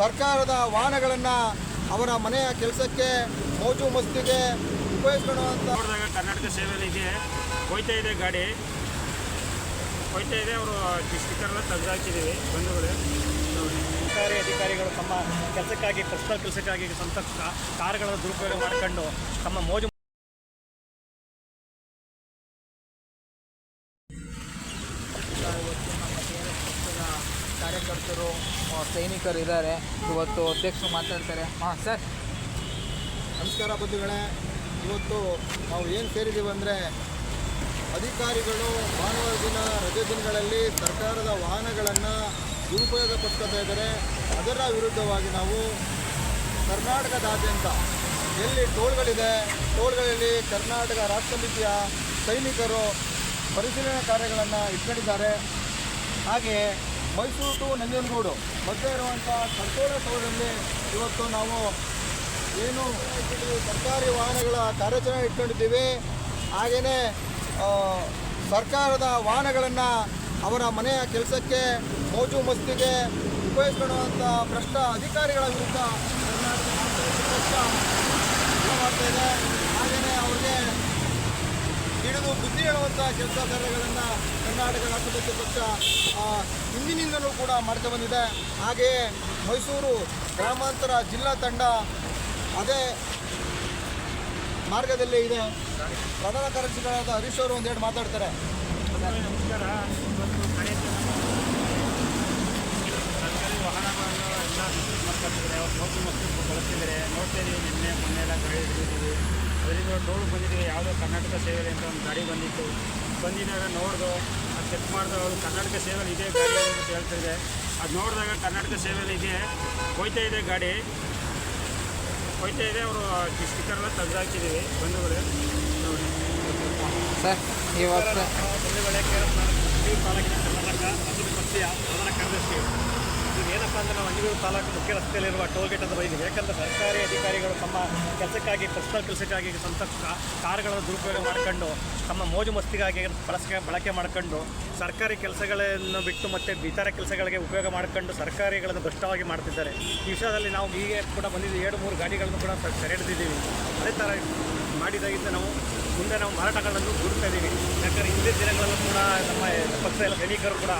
ಸರ್ಕಾರದ ವಾಹನಗಳನ್ನು ಅವರ ಮನೆಯ ಕೆಲಸಕ್ಕೆ ಮೋಜು ಮಸ್ತಿಗೆ ಉಪಯೋಗಿಸ್ಕೊಳ್ಳುವಂಥ ನೋಡಿದಾಗ ಕರ್ನಾಟಕ ಸೇವೆಗೆ ಇದೆ. ಹೋಯ್ತಾ ಇದೆ ಗಾಡಿ. ಹೋಯ್ತಾ ಇದೆ ಅವರು ಸ್ಟಿಕ್ಕರ್ನ ತೆಗೆದು ಹಾಕಿದ್ದೀವಿ ಬಂಧುಗಳೇ. ಸರ್ಕಾರಿ ಅಧಿಕಾರಿಗಳು ತಮ್ಮ ಕೆಲಸಕ್ಕಾಗಿ ಪರ್ಸನಲ್ ಕೆಲಸಕ್ಕಾಗಿ ಸ್ವಂತ ಕಾರುಗಳ ದುರುಪಯೋಗ ಮಾಡಿಕೊಂಡು ತಮ್ಮ ಮೋಜು ಕಾರ್ಯಕರ್ತರು ಸೈನಿಕರು ಇದ್ದಾರೆ. ಇವತ್ತು ಅಧ್ಯಕ್ಷರು ಮಾತಾಡ್ತಾರೆ. ಹಾಂ ಸರ್. ನಮಸ್ಕಾರ ಬಂಧುಗಳೇ. ಇವತ್ತು ನಾವು ಏನು ಸೇರಿದ್ದೀವಿ ಅಂದರೆ ಅಧಿಕಾರಿಗಳು ಭಾನುವಾರ ದಿನ ರಜೆ ದಿನಗಳಲ್ಲಿ ಸರ್ಕಾರದ ವಾಹನಗಳನ್ನು ದುರುಪಯೋಗ ಪಡ್ಕೊತಾ ಇದ್ದಾರೆ. ಅದರ ವಿರುದ್ಧವಾಗಿ ನಾವು ಕರ್ನಾಟಕದಾದ್ಯಂತ ಎಲ್ಲಿ ಟೋಲ್ಗಳಿದೆ, ಟೋಲ್ಗಳಲ್ಲಿ ಕರ್ನಾಟಕ ರಾಷ್ಟ್ರ ಸಮಿತಿಯ ಸೈನಿಕರು ಪರಿಶೀಲನಾ ಕಾರ್ಯಗಳನ್ನು ಇಟ್ಕೊಂಡಿದ್ದಾರೆ. ಹಾಗೆ ಮೈಸೂರು ಟು ನಂಜನಗೂಡು ಮಧ್ಯೆ ಇರುವಂಥ ಕರ್ತೋಳ ಸ್ಥಳದಲ್ಲಿ ಇವತ್ತು ನಾವು ಏನು ಸರ್ಕಾರಿ ವಾಹನಗಳ ಕಾರ್ಯಾಚರಣೆ ಇಟ್ಕೊಂಡಿದ್ದೀವಿ. ಹಾಗೆಯೇ ಸರ್ಕಾರದ ವಾಹನಗಳನ್ನು ಅವರ ಮನೆಯ ಕೆಲಸಕ್ಕೆ ಮೋಜು ಮಸ್ತಿಗೆ ಉಪಯೋಗಿಸ್ಕೊಳ್ಳುವಂಥ ಭ್ರಷ್ಟ ಅಧಿಕಾರಿಗಳ ವಿರುದ್ಧ ಕರ್ನಾಟಕ ರಾಷ್ಟ್ರ ಪಕ್ಷ ಹೋರಾಟ ಮಾಡ್ತಾ ಇದೆ ಹಾಗೆಯೇ ಅವ್ರಿಗೆ ಬುದ್ಧಿ ಹೇಳುವಂಥ ಕೆಲಸ ಕಾರ್ಯಗಳನ್ನು ಕರ್ನಾಟಕ ರಾಷ್ಟ್ರಪತಿ ಪಕ್ಷ ಹಿಂದಿನಿಂದಲೂ ಕೂಡ ಮಾಡ್ತಾ ಬಂದಿದೆ. ಹಾಗೆಯೇ ಮೈಸೂರು ಗ್ರಾಮಾಂತರ ಜಿಲ್ಲಾ ತಂಡ ಅದೇ ಮಾರ್ಗದಲ್ಲೇ ಇದೆ. ಪ್ರಧಾನ ಕಾರ್ಯದರ್ಶಿಗಳಾದ ಹರೀಶ್ ಅವರು ಒಂದೆರಡು ಮಾತಾಡ್ತಾರೆ. ವಾಹನಗಳನ್ನು ಎಲ್ಲ ಬಳಸ್ತಿದ್ದಾರೆ. ನೋಡ್ತಾ ನಿನ್ನೆ ಮೊನ್ನೆ ಎಲ್ಲ ಗಾಡಿ ಹಿಡಿದಿದ್ದೀವಿ. ಅದರಿಂದ ಟೋಲ್ ಬಂದಿದ್ದೀವಿ ಯಾವುದೋ ಕರ್ನಾಟಕ ಸೇವೆಯಲ್ಲಿ ಅಂತ ಒಂದು ಗಾಡಿ ಬಂದಿತ್ತು. ಬಂದಿದ್ದಾಗ ನೋಡ್ದು ಅದು ಚೆಕ್ ಮಾಡಿದ್ರೆ ಅವರು ಕರ್ನಾಟಕ ಸೇವೆಯಲ್ಲಿ ಇದೆ ಗಾಡಿ ಅಂತ ಹೇಳ್ತಿದೆ ಅದು ನೋಡಿದಾಗ ಕರ್ನಾಟಕ ಸೇವೆಯಲ್ಲಿ ಇದೆ ಹೋಯ್ತಾ ಇದೆ ಗಾಡಿ. ಹೋಯ್ತಾ ಇದೆ ಅವರು ಸ್ಟಿಕ್ಕರ್ನ ತೆಗೆದು ಹಾಕಿದ್ದೀವಿ ಬಂಧುಗಳೇ. ನೋಡಿ ಸರ್ ಇವತ್ತು ಬಂಧುಗಳೇ ಕೆ ಆರ್ ಎಸ್ ಅಂಜೂರು ತಾಲೂಕಿನ ಕರ್ನಾಟಕ ಹಸಿರು ಪಕ್ಷೀಯ ಪ್ರಧಾನ ಕಾರ್ಯದರ್ಶಿ. ಏನಪ್ಪ ಅಂದರೆ ನಾವು ಅಂಜೂರು ತಾಲೂಕು ಮುಖ್ಯ ರಸ್ತೆಯಲ್ಲಿರುವ ಟೋಲ್ ಗೇಟ್ ಅಂತ ಬಂದಿದ್ದೀವಿ. ಯಾಕಂದರೆ ಸರ್ಕಾರಿ ಅಧಿಕಾರಿಗಳು ತಮ್ಮ ಕೆಲಸಕ್ಕಾಗಿ ಪರ್ಸನಲ್ ಕೆಲಸಕ್ಕಾಗಿ ಸ್ವಂತ ಕಾರುಗಳ ದುರುಪಯೋಗ ಮಾಡಿಕೊಂಡು, ತಮ್ಮ ಮೋಜು ಮಸ್ತಿಗಾಗಿ ಬಳಸಕ್ಕೆ ಬಳಕೆ ಮಾಡ್ಕೊಂಡು, ಸರ್ಕಾರಿ ಕೆಲಸಗಳನ್ನು ಬಿಟ್ಟು ಮತ್ತು ಇತರ ಕೆಲಸಗಳಿಗೆ ಉಪಯೋಗ ಮಾಡಿಕೊಂಡು ಸರ್ಕಾರಿಗಳನ್ನು ಭ್ರಷ್ಟವಾಗಿ ಮಾಡ್ತಿದ್ದಾರೆ. ಈ ವಿಷಯದಲ್ಲಿ ನಾವು ಹೀಗೆ ಕೂಡ ಬಂದಿದ್ದೀವಿ. ಎರಡು, ಮೂರು ಗಾಡಿಗಳನ್ನು ಕೂಡ ಸೆರೆ ಅದೇ ಥರ ಮಾಡಿದಾಗಿದ್ದ ನಾವು ಮುಂದೆ ನಾವು ಮಾರಾಟಗಳನ್ನು ಗುರುತಾ ಇದ್ದೀವಿ. ಯಾಕಂದರೆ ಹಿಂದಿನ ದಿನಗಳಲ್ಲೂ ಕೂಡ ನಮ್ಮ ಪಕ್ಷದ ಎಲ್ಲ ಸೈನಿಕರು ಕೂಡ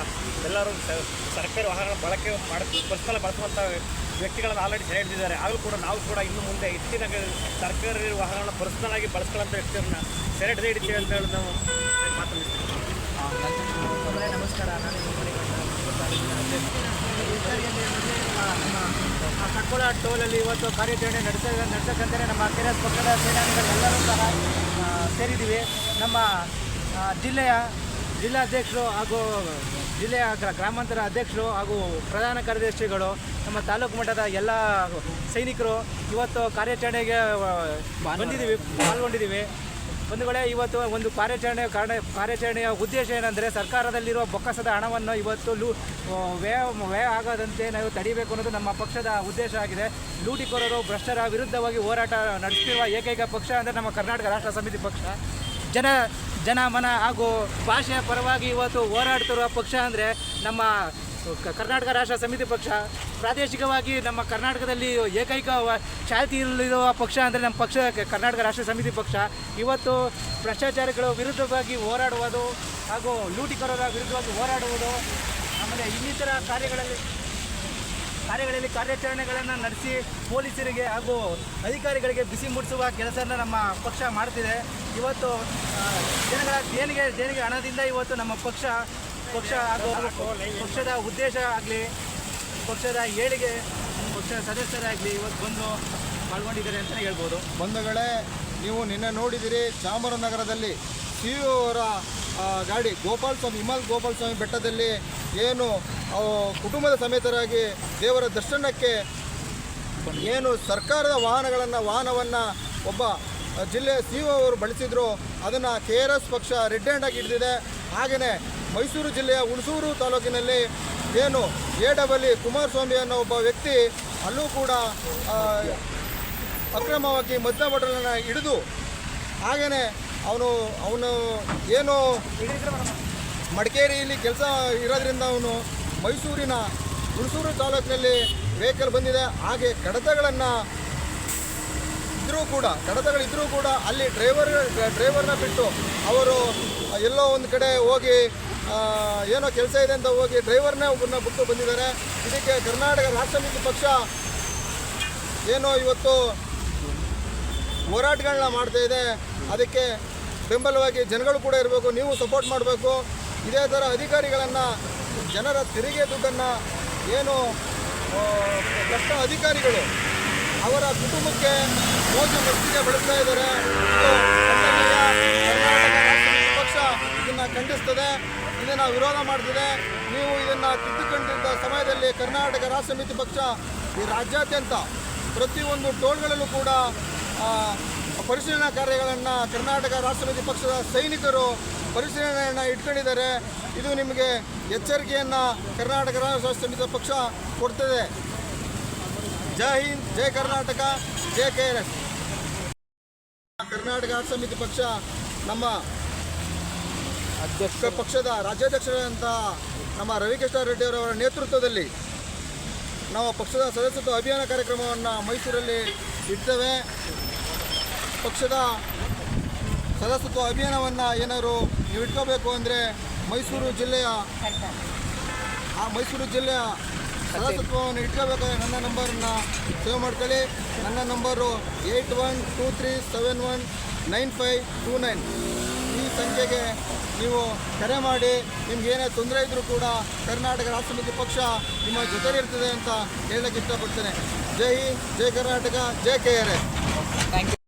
ಎಲ್ಲರೂ ಸರ್ಕಾರಿ ವಾಹನಗಳ ಬಳಕೆ ಮಾಡ ಪರ್ಸನಲ್ ಬಳಸುವಂಥ ವ್ಯಕ್ತಿಗಳನ್ನು ಆಲ್ರೆಡಿ ಸೆರೆ ಹಿಡಿದಿದ್ದಾರೆ ಆಗಲೂ ಕೂಡ ನಾವು ಕೂಡ ಇನ್ನು ಮುಂದೆ ಹೆಚ್ಚಿನ ಸರ್ಕಾರಿ ವಾಹನಗಳನ್ನ ಪರ್ಸನಲ್ ಆಗಿ ಬಳಸ್ಕೊಳ್ಳೋಂಥ ವ್ಯಕ್ತಿಯನ್ನು ಸೆರೆ ಹಿಡಿದೇ ಅಂತ ಹೇಳಿ ನಾವು ಮಾತನಾಡ್ತೀವಿ ನಮಸ್ಕಾರ ನಾನು ನಿಮ್ಮ ಟೋಲಲ್ಲಿ ಇವತ್ತು ಕಾರ್ಯಾಚರಣೆ ನಡೆಸ ನಡೆಸಕ್ಕಂತಲೇ ನಮ್ಮ ಕೆ ಪಕ್ಷದ ಸೇನಾನಿಗಳೆಲ್ಲರೂ ಸಹ ಸೇರಿದ್ದೀವಿ ನಮ್ಮ ಜಿಲ್ಲೆಯ ಜಿಲ್ಲಾಧ್ಯಕ್ಷರು ಹಾಗೂ ಜಿಲ್ಲೆಯ ಗ್ರ- ಗ್ರಾಮಾಂತರ ಅಧ್ಯಕ್ಷರು ಹಾಗೂ ಪ್ರಧಾನ ಕಾರ್ಯದರ್ಶಿಗಳು ನಮ್ಮ ತಾಲೂಕು ಮಟ್ಟದ ಎಲ್ಲ ಸೈನಿಕರು ಇವತ್ತು ಕಾರ್ಯಾಚರಣೆಗೆ ಬಂದಿದ್ದೀವಿ ಪಾಲ್ಗೊಂಡಿದ್ದೀವಿ ಬಂಧುಗಳೇ ಇವತ್ತು ಒಂದು ಕಾರ್ಯಾಚರಣೆ ಕಾರಣ ಕಾರ್ಯಾಚರಣೆಯ ಉದ್ದೇಶ ಏನಂದರೆ ಸರ್ಕಾರದಲ್ಲಿರುವ ಬೊಕ್ಕಸದ ಹಣವನ್ನು ಇವತ್ತು ಲೂ ವ್ಯಯ ವ್ಯಯ ಆಗದಂತೆ ನಾವು ತಡಿಬೇಕು ಅನ್ನೋದು ನಮ್ಮ ಪಕ್ಷದ ಉದ್ದೇಶ ಆಗಿದೆ. ಲೂಟಿಕೋರರು ಭ್ರಷ್ಟರ ವಿರುದ್ಧವಾಗಿ ಹೋರಾಟ ನಡೆಸ್ತಿರುವ ಏಕೈಕ ಪಕ್ಷ ಅಂದರೆ ನಮ್ಮ ಕರ್ನಾಟಕ ರಾಷ್ಟ್ರ ಸಮಿತಿ ಪಕ್ಷ. ಜನ ಜನ ಮನ ಹಾಗೂ ಭಾಷೆಯ ಪರವಾಗಿ ಇವತ್ತು ಹೋರಾಡ್ತಿರುವ ಪಕ್ಷ ಅಂದರೆ ನಮ್ಮ ಕರ್ನಾಟಕ ರಾಷ್ಟ್ರ ಸಮಿತಿ ಪಕ್ಷ, ಪ್ರಾದೇಶಿಕವಾಗಿ ನಮ್ಮ ಕರ್ನಾಟಕದಲ್ಲಿ ಏಕೈಕ ವ- ಚಾಲ್ತಿಯಲ್ಲಿರುವ ಪಕ್ಷ ಅಂದರೆ ನಮ್ಮ ಪಕ್ಷ ಕರ್ನಾಟಕ ರಾಷ್ಟ್ರ ಸಮಿತಿ ಪಕ್ಷ. ಇವತ್ತು ಭ್ರಷ್ಟಾಚಾರಿಗಳ ವಿರುದ್ಧವಾಗಿ ಹೋರಾಡುವುದು ಹಾಗೂ ಲೂಟಿಕೋರರ ವಿರುದ್ಧವಾಗಿ ಹೋರಾಡುವುದು, ಆಮೇಲೆ ಇನ್ನಿತರ ಕಾರ್ಯಗಳಲ್ಲಿ ಕಾರ್ಯಗಳಲ್ಲಿ ಕಾರ್ಯಾಚರಣೆಗಳನ್ನು ನಡೆಸಿ ಪೊಲೀಸರಿಗೆ ಹಾಗೂ ಅಧಿಕಾರಿಗಳಿಗೆ ಬಿಸಿ ಮುಟ್ಟಿಸುವ ಕೆಲಸವನ್ನು ನಮ್ಮ ಪಕ್ಷ ಮಾಡ್ತಿದೆ. ಇವತ್ತು ಜನಗಳ ದೇಣಿಗೆ ದೇಣಿಗೆ ಹಣದಿಂದ ಇವತ್ತು ನಮ್ಮ ಪಕ್ಷ ಪಕ್ಷ ಹಾಗೂ ಪಕ್ಷದ ಉದ್ದೇಶ ಆಗಲಿ, ಪಕ್ಷದ ಏಳಿಗೆ ಪಕ್ಷದ ಸದಸ್ಯರಾಗಲಿ ಇವತ್ತು ಬಂದು ಪಾಲ್ಗೊಂಡಿದ್ದಾರೆ ಅಂತಲೇ ಹೇಳ್ಬೋದು. ಬಂಧುಗಳೇ, ನೀವು ನಿನ್ನೆ ನೋಡಿದಿರಿ ಚಾಮರಾಜನಗರದಲ್ಲಿ ಸಿ ಅವರ ಗಾಡಿ ಗೋಪಾಲ ಸ್ವಾಮಿ ಹಿಮಲ್ ಗೋಪಾಲ ಸ್ವಾಮಿ ಬೆಟ್ಟದಲ್ಲಿ ಏನು ಕುಟುಂಬದ ಸಮೇತರಾಗಿ ದೇವರ ದರ್ಶನಕ್ಕೆ ಏನು ಸರ್ಕಾರದ ವಾಹನಗಳನ್ನು, ವಾಹನವನ್ನು ಒಬ್ಬ ಜಿಲ್ಲೆ ಸಿ ಅವರು ಬಳಸಿದ್ರು, ಅದನ್ನು ಕೆ ಆರ್ ಎಸ್ ಪಕ್ಷ ರೆಡ್ ಹ್ಯಾಂಡ್ ಆಗಿ ಹಿಡಿದಿದೆ. ಹಾಗೆಯೇ ಮೈಸೂರು ಜಿಲ್ಲೆಯ ಹುಣಸೂರು ತಾಲೂಕಿನಲ್ಲಿ ಏನು ಎ ಡಬಲ್ ಕುಮಾರಸ್ವಾಮಿ ಅನ್ನೋ ಒಬ್ಬ ವ್ಯಕ್ತಿ ಅಲ್ಲೂ ಕೂಡ ಅಕ್ರಮವಾಗಿ ಮದ್ಯ ಬಾಟಲನ್ನು ಹಿಡಿದು ಹಾಗೆಯೇ ಅವನು ಅವನು ಏನು ಮಡಿಕೇರಿಯಲ್ಲಿ ಕೆಲಸ ಇರೋದ್ರಿಂದ ಅವನು ಮೈಸೂರಿನ ಹುಣಸೂರು ತಾಲೂಕಿನಲ್ಲಿ ವೆಹಿಕಲ್ ಬಂದಿದೆ. ಹಾಗೆ ಕಡತಗಳನ್ನು ಇದ್ದರೂ ಕೂಡ ಕಡತಗಳಿದ್ದರೂ ಕೂಡ ಅಲ್ಲಿ ಡ್ರೈವರ್, ಡ್ರೈವರ್ನ ಬಿಟ್ಟು ಅವರು ಎಲ್ಲೋ ಒಂದು ಕಡೆ ಹೋಗಿ ಏನೋ ಕೆಲಸ ಇದೆ ಅಂತ ಹೋಗಿ ಡ್ರೈವರ್ನೇ ಒಬ್ಬರನ್ನ ಬಿಟ್ಟು ಬಂದಿದ್ದಾರೆ. ಇದಕ್ಕೆ ಕರ್ನಾಟಕ ರಾಷ್ಟ್ರ ಪಕ್ಷ ಏನೋ ಇವತ್ತು ಹೋರಾಟಗಳನ್ನ ಮಾಡ್ತಾ ಇದೆ. ಅದಕ್ಕೆ ಬೆಂಬಲವಾಗಿ ಜನಗಳು ಕೂಡ ಇರಬೇಕು, ನೀವು ಸಪೋರ್ಟ್ ಮಾಡಬೇಕು. ಇದೇ ಥರ ಅಧಿಕಾರಿಗಳನ್ನು, ಜನರ ತೆರಿಗೆ ದುಡ್ಡನ್ನು ಏನು ಕಷ್ಟ ಅಧಿಕಾರಿಗಳು ಅವರ ಕುಟುಂಬಕ್ಕೆ ಮೋಜು ಮಸ್ತಿಗೆ ಬಳಸ್ತಾ ಇದ್ದಾರೆ. ಪಕ್ಷ ಇದನ್ನು ಖಂಡಿಸ್ತದೆ. ಇದನ್ನು ವಿರೋಧ ಮಾಡ್ತಿದೆ ನೀವು ಇದನ್ನು ತಿದ್ದುಕೊಂಡಿದ್ದ ಸಮಯದಲ್ಲಿ ಕರ್ನಾಟಕ ರಾಷ್ಟ್ರ ಸಮಿತಿ ಪಕ್ಷ ಈ ರಾಜ್ಯಾದ್ಯಂತ ಪ್ರತಿಯೊಂದು ಟೋಲ್ಗಳಲ್ಲೂ ಕೂಡ ಪರಿಶೀಲನಾ ಕಾರ್ಯಗಳನ್ನು ಕರ್ನಾಟಕ ರಾಷ್ಟ್ರ ಸಮಿತಿ ಪಕ್ಷದ ಸೈನಿಕರು ಪರಿಶೀಲನೆಯನ್ನು ಇಟ್ಕೊಂಡಿದ್ದಾರೆ. ಇದು ನಿಮಗೆ ಎಚ್ಚರಿಕೆಯನ್ನು ಕರ್ನಾಟಕ ರಾಷ್ಟ್ರ ಸಮಿತಿ ಪಕ್ಷ ಕೊಡ್ತದೆ. ಜೈ ಹಿಂದ್, ಜೈ ಕರ್ನಾಟಕ, ಜೈ ಕೆ ಕರ್ನಾಟಕ ರಾಷ್ಟ್ರ ಸಮಿತಿ ಪಕ್ಷ ನಮ್ಮ ಅಧ್ಯಕ್ಷ ಪಕ್ಷದ ರಾಜ್ಯಾಧ್ಯಕ್ಷರಾದಂಥ ನಮ್ಮ ರವಿಕೃಷ್ಣ ರೆಡ್ಡಿ ಅವರ ನೇತೃತ್ವದಲ್ಲಿ ನಾವು ಪಕ್ಷದ ಸದಸ್ಯತ್ವ ಅಭಿಯಾನ ಕಾರ್ಯಕ್ರಮವನ್ನು ಮೈಸೂರಲ್ಲಿ ಇಡ್ತೇವೆ. ಪಕ್ಷದ ಸದಸ್ಯತ್ವ ಅಭಿಯಾನವನ್ನು ಏನಾದರೂ ನೀವು ಇಟ್ಕೋಬೇಕು ಅಂದರೆ ಮೈಸೂರು ಜಿಲ್ಲೆಯ ಆ ಮೈಸೂರು ಜಿಲ್ಲೆಯ ಸದಸ್ಯತ್ವವನ್ನು ಇಟ್ಕೋಬೇಕಾದ್ರೆ ನನ್ನ ನಂಬರನ್ನು ಸೇವ್ ಮಾಡ್ಕೊಳ್ಳಿ. ನನ್ನ number eight one two three seven one nine five two nine. ಈ ಸಂಖ್ಯೆಗೆ ನೀವು ಕರೆ ಮಾಡಿ, ನಿಮ್ಗೆ ಏನೇ ತೊಂದರೆ ಇದ್ದರೂ ಕೂಡ ಕರ್ನಾಟಕ ರಾಷ್ಟ್ರ ಸಮಿತಿ ಪಕ್ಷ ನಿಮ್ಮ ಜೊತೆಲಿರ್ತದೆ ಅಂತ ಹೇಳಕ್ಕೆ ಇಷ್ಟಪಡ್ತೇನೆ. Jai Hind, Jai Karnataka, Jai K R S. You